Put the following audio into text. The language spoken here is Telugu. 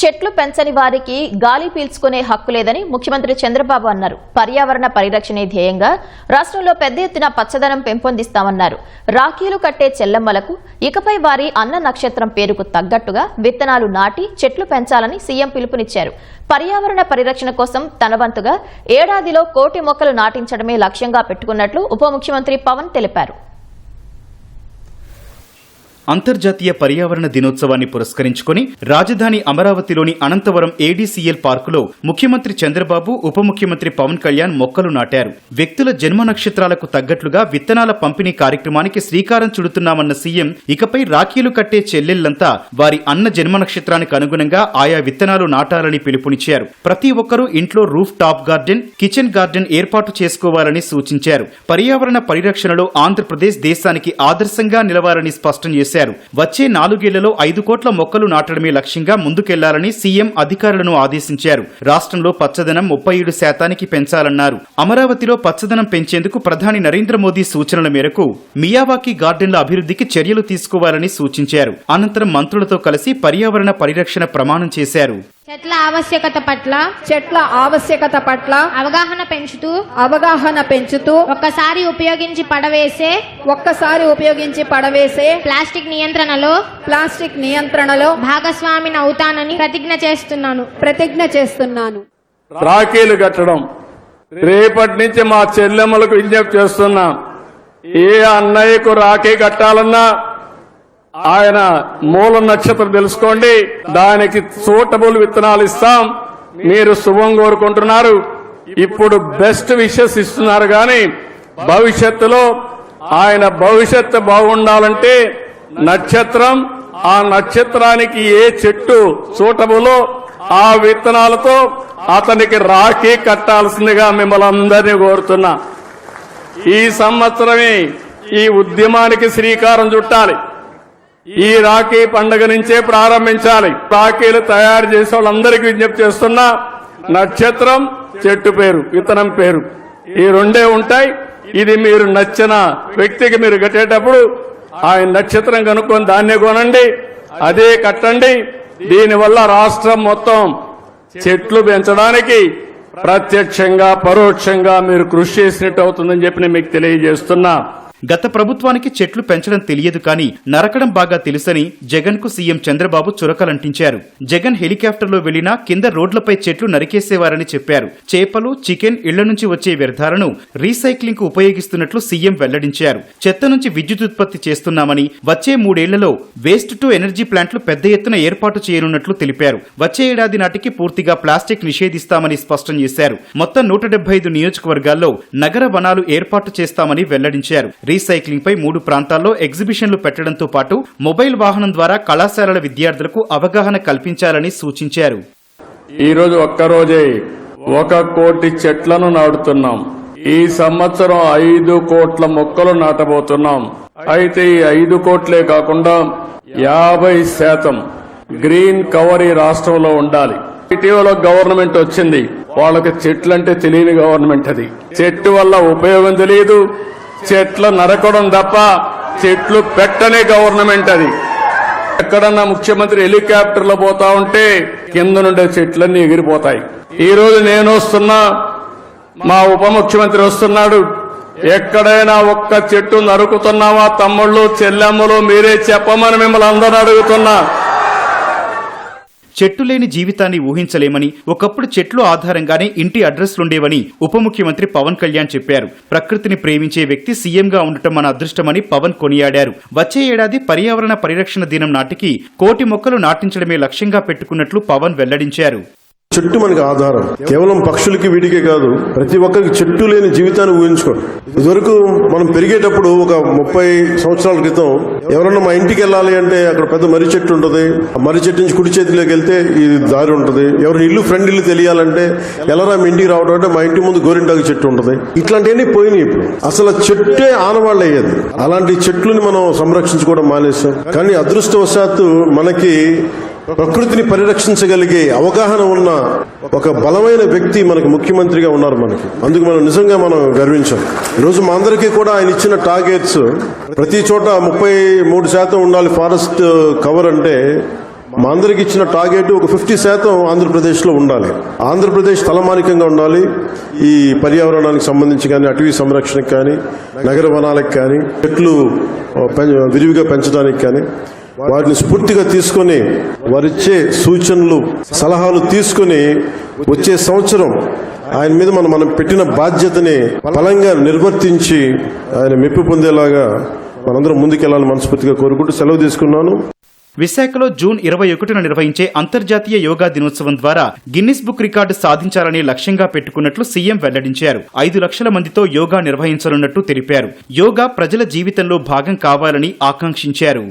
చెట్లు పెంచని వారికి గాలి పీల్చుకునే హక్కు లేదని ముఖ్యమంత్రి చంద్రబాబు అన్నారు. పర్యావరణ పరిరక్షణే ధ్యేయంగా రాష్ట్రంలో పెద్ద ఎత్తున పచ్చదనం పెంపొందిస్తామన్నారు. రాఖీలు కట్టే చెల్లమ్మలకు ఇకపై వారి అన్న నక్షత్రం పేరుకు తగ్గట్టుగా విత్తనాలు నాటి చెట్లు పెంచాలని సీఎం పిలుపునిచ్చారు. పర్యావరణ పరిరక్షణ కోసం తనవంతుగా ఏడాదిలో కోటి మొక్కలు నాటించడమే లక్ష్యంగా పెట్టుకున్నట్లు ఉప ముఖ్యమంత్రి పవన్ తెలిపారు. అంతర్జాతీయ పర్యావరణ దినోత్సవాన్ని పురస్కరించుకుని రాజధాని అమరావతిలోని అనంతవరం ఏడీసీఎల్ పార్కులో ముఖ్యమంత్రి చంద్రబాబు ఉప ముఖ్యమంత్రి పవన్ కళ్యాణ్ మొక్కలు నాటారు. వ్యక్తుల జన్మ నక్షత్రాలకు తగ్గట్లుగా విత్తనాల పంపిణీ కార్యక్రమానికి శ్రీకారం చుడుతున్నామన్న సీఎం ఇకపై రాఖీలు కట్టే చెల్లెళ్ళంతా వారి అన్న జన్మ నక్షత్రానికి అనుగుణంగా ఆయా విత్తనాలు నాటాలని పిలుపునిచ్చారు. ప్రతి ఒక్కరూ ఇంట్లో roof top garden kitchen garden ఏర్పాటు చేసుకోవాలని సూచించారు. పర్యావరణ పరిరక్షణలో ఆంధ్రప్రదేశ్ దేశానికి ఆదర్శంగా నిలవాలని స్పష్టం చేశారు. వచ్చే నాలుగేళ్ళలో ఐదు కోట్ల మొక్కలు నాటడమే లక్ష్యంగా ముందుకెళ్ళాలని సీఎం అధికారులను ఆదేశించారు. రాష్ట్రంలో పచ్చదనం ముప్పై ఏడు శాతానికి పెంచాలన్నారు. అమరావతిలో పచ్చదనం పెంచేందుకు ప్రధాని నరేంద్ర మోదీ సూచనల మేరకు మియావాకి గార్డెన్ల అభివృద్ధికి చర్యలు తీసుకోవాలని సూచించారు. అనంతరం మంత్రులతో కలిసి పర్యావరణ పరిరక్షణ ప్రమాణం చేశారు. చెట్ల ఆవశ్యకత పట్ల చెట్ల ఆవశ్యకత పట్ల అవగాహన పెంచుతూ అవగాహన పెంచుతూ ఒక్కసారి ఉపయోగించి పడవేసే ఒక్కసారి ఉపయోగించి పడవేసే ప్లాస్టిక్ నియంత్రణలో ప్లాస్టిక్ నియంత్రణలో భాగస్వామిని అవుతానని ప్రతిజ్ఞ చేస్తున్నాను. ప్రతిజ్ఞ చేస్తున్నాను. రాఖీలు కట్టడం. రేపటి నుంచి మా చెల్లెమ్మలకు విజ్ఞప్తి చేస్తున్నా. ఏ అన్నయ్యకు రాఖీ కట్టాలన్నా ఆయన మూల నక్షత్రం తెలుసుకోండి. దానికి సూటబుల్ విత్తనాలు ఇస్తాం. మీరు శుభం కోరుకుంటున్నారు. ఇప్పుడు బెస్ట్ విషెస్ ఇస్తున్నారు కానీ భవిష్యత్తులో ఆయన భవిష్యత్తు బాగుండాలంటే నక్షత్రం ఆ నక్షత్రానికి ఏ చెట్టు సూటబులో ఆ విత్తనాలతో అతనికి రాఖీ కట్టాల్సిందిగా మిమ్మల్ని అందరినీ కోరుతున్నా. ఈ సంవత్సరమే ఈ ఉద్యమానికి శ్రీకారం చుట్టాలి. ఈ రాఖీ పండుగ నుంచే ప్రారంభించాలి. రాఖీలు తయారు చేసే వాళ్ళందరికీ విజ్ఞప్తి చేస్తున్నా నక్షత్రం చెట్టు పేరు విత్తనం పేరు ఈ రెండే ఉంటాయి. ఇది మీరు నచ్చిన వ్యక్తికి మీరు కట్టేటప్పుడు ఆయన నక్షత్రం కనుక్కొని దాన్నే కొనండి అదే కట్టండి. దీనివల్ల రాష్ట్రం మొత్తం చెట్లు పెంచడానికి ప్రత్యక్షంగా పరోక్షంగా మీరు కృషి చేసినట్టు అవుతుందని చెప్పి నేను మీకు తెలియజేస్తున్నా. గత ప్రభుత్వానికి చెట్లు పెంచడం తెలియదు కానీ నరకడం బాగా తెలుసని జగన్కు సీఎం చంద్రబాబు చురకలంటించారు. జగన్ హెలికాప్టర్లో వెళ్ళినా కింద రోడ్లపై చెట్లు నరికేసేవారని చెప్పారు. చేపలు చికెన్ ఇళ్ళ నుంచి వచ్చే వ్యర్థాలను రీసైక్లింగ్కు ఉపయోగిస్తున్నట్లు సీఎం వెల్లడించారు. చెత్త నుంచి విద్యుత్ ఉత్పత్తి చేస్తున్నామని వచ్చే మూడేళ్ళలో వేస్ట్ టు ఎనర్జీ ప్లాంట్లు పెద్ద ఎత్తున ఏర్పాటు చేయనున్నట్లు తెలిపారు. వచ్చే ఏడాది నాటికి పూర్తిగా ప్లాస్టిక్ నిషేధిస్తామని స్పష్టం చేశారు. మొత్తం నూట డెబ్బై ఐదు నియోజకవర్గాల్లో నగర వనాలు ఏర్పాటు చేస్తామని వెల్లడించారు. రీసైక్లింగ్ పై మూడు ప్రాంతాల్లో ఎగ్జిబిషన్లు పెట్టడంతో పాటు మొబైల్ వాహనం ద్వారా కళాశాలల విద్యార్థులకు అవగాహన కల్పించాలని సూచించారు. ఈరోజు ఒక్కరోజే ఒక కోటి చెట్లను నాటుతున్నాం. ఈ సంవత్సరం ఐదు కోట్ల మొక్కలు నాటబోతున్నాం. అయితే ఈ ఐదు కోట్లే కాకుండా యాభై శాతం గ్రీన్ కవర్ ఈ రాష్ట్రంలో ఉండాలి. ఇటీవల గవర్నమెంట్ వచ్చింది. వాళ్ళకి చెట్లంటే తెలియని గవర్నమెంట్ అది. చెట్టు వల్ల ఉపయోగం తెలియదు చెట్లు నరకడం తప్ప చెట్లు పెట్టనే గవర్నమెంట్ అది. ఎక్కడన్నా ముఖ్యమంత్రి హెలికాప్టర్లో పోతా ఉంటే కింద నుండే చెట్లన్నీ ఎగిరిపోతాయి. ఈ రోజు నేను వస్తున్నా మా ఉప ముఖ్యమంత్రి వస్తున్నాడు. ఎక్కడైనా ఒక్క చెట్టు నరుకుతున్నావా తమ్ముళ్ళు చెల్లెమ్మలు మీరే చెప్పమని మిమ్మల్ని అందరూ అడుగుతున్నా. చెట్టు లేని జీవితాన్ని ఊహించలేమని ఒకప్పుడు చెట్లు ఆధారంగానే ఇంటి అడ్రస్లుండేవని ఉప ముఖ్యమంత్రి పవన్ కళ్యాణ్ చెప్పారు. ప్రకృతిని ప్రేమించే వ్యక్తి సీఎంగా ఉండటం మన అదృష్టమని పవన్ కొనియాడారు. వచ్చే ఏడాది పర్యావరణ పరిరక్షణ దినం నాటికి కోటి మొక్కలు నాటించడమే లక్ష్యంగా పెట్టుకున్నట్లు పవన్ వెల్లడించారు. చెట్టు మనకి ఆధారం. కేవలం పక్షులకి వీటికే కాదు ప్రతి ఒక్కరికి చెట్టు లేని జీవితాన్ని ఊహించుకోండి ఇదివరకు మనం పెరిగేటప్పుడు ఒక ముప్పై సంవత్సరాల క్రితం ఎవరన్నా మా ఇంటికి వెళ్ళాలి అంటే అక్కడ పెద్ద మర్రి చెట్టు ఉంటుంది. ఆ మర్రి చెట్టు నుంచి కుడి చేతిలోకి వెళ్తే ఈ దారి ఉంటుంది. ఎవరి ఇల్లు ఫ్రెండ్ ఇల్లు తెలియాలంటే ఎలారా మీ ఇంటికి రావడం అంటే మా ఇంటి ముందు గోరింటాకు చెట్టు ఉంటుంది. ఇట్లాంటివన్నీ పోయినాయి ఇప్పుడు. అసలు చెట్టే ఆనవాళ్ళు అయ్యేది. అలాంటి చెట్లని మనం సంరక్షించుకోవడం మానేస్తాం కానీ అదృష్టవశాత్తు మనకి ప్రకృతిని పరిరక్షించగలిగే అవగాహన ఉన్న ఒక బలమైన వ్యక్తి మనకి ముఖ్యమంత్రిగా ఉన్నారు మనకి. అందుకు మనం నిజంగా మనం గర్వించాం. ఈరోజు మా అందరికీ కూడా ఆయన ఇచ్చిన టార్గెట్స్ ప్రతి చోట ముప్పై మూడు శాతం ఉండాలి ఫారెస్ట్ uh, కవర్ అంటే మా అందరికి ఇచ్చిన టార్గెట్ ఒక ఫిఫ్టీ శాతం ఆంధ్రప్రదేశ్లో ఉండాలి. ఆంధ్రప్రదేశ్ తలమానికంగా ఉండాలి. ఈ పర్యావరణానికి సంబంధించి కానీ అటవీ సంరక్షణకు కానీ నగర వనాలకు కానీ చెట్లు uh, విరివిగా పెంచడానికి కానీ వాటిని స్ఫూర్తిగా తీసుకొని వారిచ్చే సూచనలు సలహాలు తీసుకొని వచ్చే సంవత్సరం ఆయన మీద మనం మనం పెట్టిన బాధ్యతని బలంగా నిర్వర్తించి ఆయన మెప్పు పొందేలాగా మనందరం ముందుకెళ్ళాలని మనస్ఫూర్తిగా కోరుకుంటూ సెలవు తీసుకున్నాను. విశాఖలో జూన్ ఇరవై ఒకటిన నిర్వహించే అంతర్జాతీయ యోగా దినోత్సవం ద్వారా గిన్నిస్ బుక్ రికార్డు సాధించాలని లక్ష్యంగా పెట్టుకున్నట్లు సీఎం వెల్లడించారు. ఐదు లక్షల మందితో యోగా నిర్వహించనున్నట్టు తెలిపారు. యోగా ప్రజల జీవితంలో భాగం కావాలని ఆకాంక్షించారు.